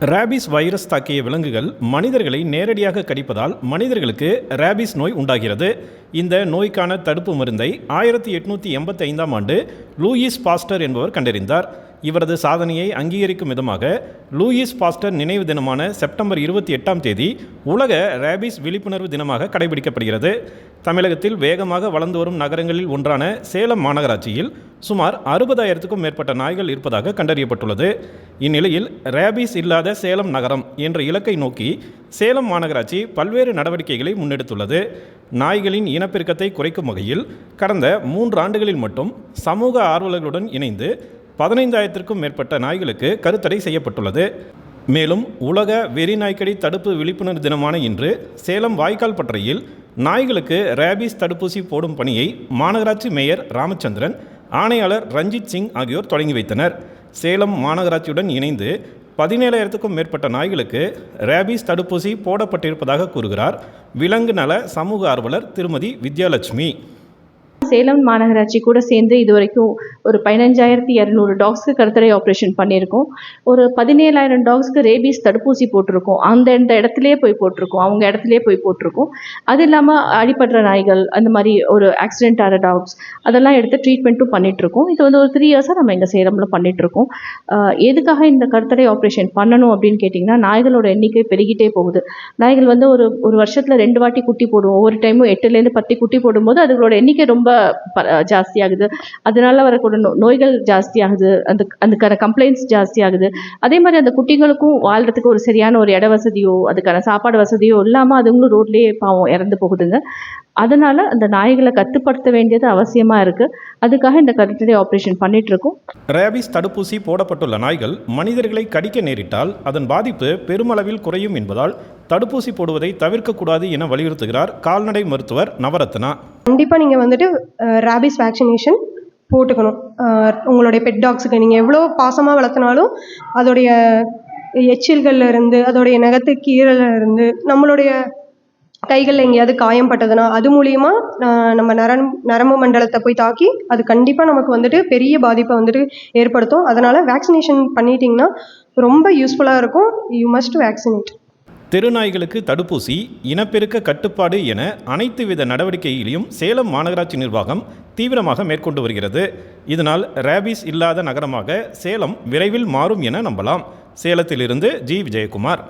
Rabies virus தாக்கிய விலங்குகள் மனிதர்களை நேரடியாக கடிப்பதால் மனிதர்களுக்கு ரேபிஸ் நோய் உண்டாகிறது. இந்த நோய்க்கான தடுப்பு மருந்தை ஆயிரத்தி எட்நூற்றி எண்பத்தைந்தாம் ஆண்டு லூயிஸ் பாஸ்டர் என்பவர் கண்டறிந்தார். இவரது சாதனையை அங்கீகரிக்கும் விதமாக லூயிஸ் பாஸ்டர் நினைவு தினமான செப்டம்பர் இருபத்தி எட்டாம் தேதி உலக ரேபிஸ் விழிப்புணர்வு தினமாக கடைபிடிக்கப்படுகிறது. தமிழகத்தில் வேகமாக வளர்ந்து வரும் நகரங்களில் ஒன்றான சேலம் மாநகராட்சியில் சுமார் அறுபதாயிரத்துக்கும் மேற்பட்ட நாய்கள் இருப்பதாக கண்டறியப்பட்டுள்ளது. இந்நிலையில் ரேபிஸ் இல்லாத சேலம் நகரம் என்ற இலக்கை நோக்கி சேலம் மாநகராட்சி பல்வேறு நடவடிக்கைகளை முன்னெடுத்துள்ளது. நாய்களின் இனப்பெருக்கத்தை குறைக்கும் வகையில் கடந்த மூன்று ஆண்டுகளில் மட்டும் சமூக ஆர்வலர்களுடன் இணைந்து பதினைந்தாயிரத்திற்கும் மேற்பட்ட நாய்களுக்கு கருத்தடை செய்யப்பட்டுள்ளது. மேலும் உலக வெறி நாய்க்கடி தடுப்பு விழிப்புணர்வு தினமான இன்று சேலம் வாய்க்கால் பட்டறையில் நாய்களுக்கு ரேபிஸ் தடுப்பூசி போடும் பணியை மாநகராட்சி மேயர் ராமச்சந்திரன் ஆணையாளர் ரஞ்சித் சிங் ஆகியோர் தொடங்கி வைத்தனர். சேலம் மாநகராட்சியுடன் இணைந்து பதினேழாயிரத்துக்கும் மேற்பட்ட நாய்களுக்கு ரேபிஸ் தடுப்பூசி போடப்பட்டிருப்பதாக கூறுகிறார். விலங்கு நல சமூக ஆர்வலர் திருமதி வித்யாலட்சுமி. சேலம் மாநகராட்சி கூட சேர்ந்து இது வரைக்கும் ஒரு பதினஞ்சாயிரத்தி இரநூறு டாக்ஸ்க்கு கருத்தடை ஆப்ரேஷன் பண்ணியிருக்கோம். ஒரு பதினேழாயிரம் டாக்ஸ்க்கு ரேபீஸ் தடுப்பூசி போட்டிருக்கோம். அந்த இந்த இடத்துலையே போய் போட்டிருக்கோம். அவங்க இடத்துலையே போய் போட்டிருக்கோம். அது இல்லாமல் அடிபடுற நாய்கள் அந்த மாதிரி ஒரு ஆக்சிடென்ட் ஆகிற டாக்ஸ் அதெல்லாம் எடுத்து ட்ரீட்மெண்ட்டும் பண்ணிகிட்ருக்கோம் இது வந்து ஒரு த்ரீ இயர்ஸாக நம்ம இங்கே சேலமில் பண்ணிகிட்ருக்கோம் எதுக்காக இந்த கருத்தடை ஆப்ரேஷன் பண்ணணும் அப்படின்னு கேட்டிங்கன்னா நாய்களோட எண்ணிக்கை பெருகிட்டே போகுது. நாய்கள் வந்து ஒரு ஒரு வருஷத்தில் ரெண்டு வாட்டி குட்டி போடும் ஒவ்வொரு டைமும் எட்டுலேருந்து பத்து குட்டி போடும்போது அதுகளோட எண்ணிக்கை ரொம்ப ப- ஜாஸ்தியாகுது. அதனால வரக்கூடிய நோ- நோய்கள் ஜாஸ்தியாகுது. அந்த அதுக்கான கம்ப்ளைண்ட்ஸ் ஜாஸ்தியாகுது. அதே மாதிரி அந்த குட்டிகளுக்கும் வாழ்றதுக்கு ஒரு சரியான ஒரு இட வசதியோ அதுக்கான சாப்பாடு வசதியோ இல்லாமல் அதுங்களும் ரோட்லேயே பாவம் இறந்து போகுதுங்க. அதனால அந்த நாய்களை கட்டுப்படுத்த வேண்டியது அவசியமாக இருக்குது அதுக்காக இந்த கருத்தடை ஆப்ரேஷன் பண்ணிட்டு இருக்கோம். ரேபிஸ் தடுப்பூசி போடப்பட்டுள்ள நாய்கள் மனிதர்களை கடிக்க நேரிட்டால் அதன் பாதிப்பு பெருமளவில் குறையும் என்பதால் தடுப்பூசி போடுவதை தவிர்க்கக்கூடாது என வலியுறுத்துகிறார் கால்நடை மருத்துவர் நவரத்னா. கண்டிப்பாக நீங்கள் வந்துட்டு ரேபிஸ் வேக்சினேஷன் போட்டுக்கணும். உங்களுடைய பெட் டாக்ஸுக்கு நீங்கள் எவ்வளோ பாசமாக வளர்த்துனாலும் அதோடைய எச்சில்கள்ல இருந்து அதோடைய நகத்து கீரல்ல இருந்து நம்மளுடைய கைகளில் எங்கேயாவது காயம் பட்டதுன்னா அது மூலியமா நம்ம நரம் நரம்பு மண்டலத்தை போய் தாக்கி அது கண்டிப்பாக நமக்கு வந்துட்டு பெரிய பாதிப்பை வந்துட்டு ஏற்படுத்தும். அதனால் வேக்சினேஷன் பண்ணிட்டீங்கன்னா ரொம்ப யூஸ்ஃபுல்லாக இருக்கும். யூ மஸ்ட் வேக்சினேட் தெருநாய்களுக்கு தடுப்பூசி இனப்பெருக்க கட்டுப்பாடு என அனைத்து வித நடவடிக்கையிலையும் சேலம் மாநகராட்சி நிர்வாகம் தீவிரமாக மேற்கொண்டு வருகிறது. இதனால் ரேபிஸ் இல்லாத நகரமாக சேலம் விரைவில் மாறும் என நம்பலாம். சேலத்திலிருந்து ஜி. விஜயகுமார்.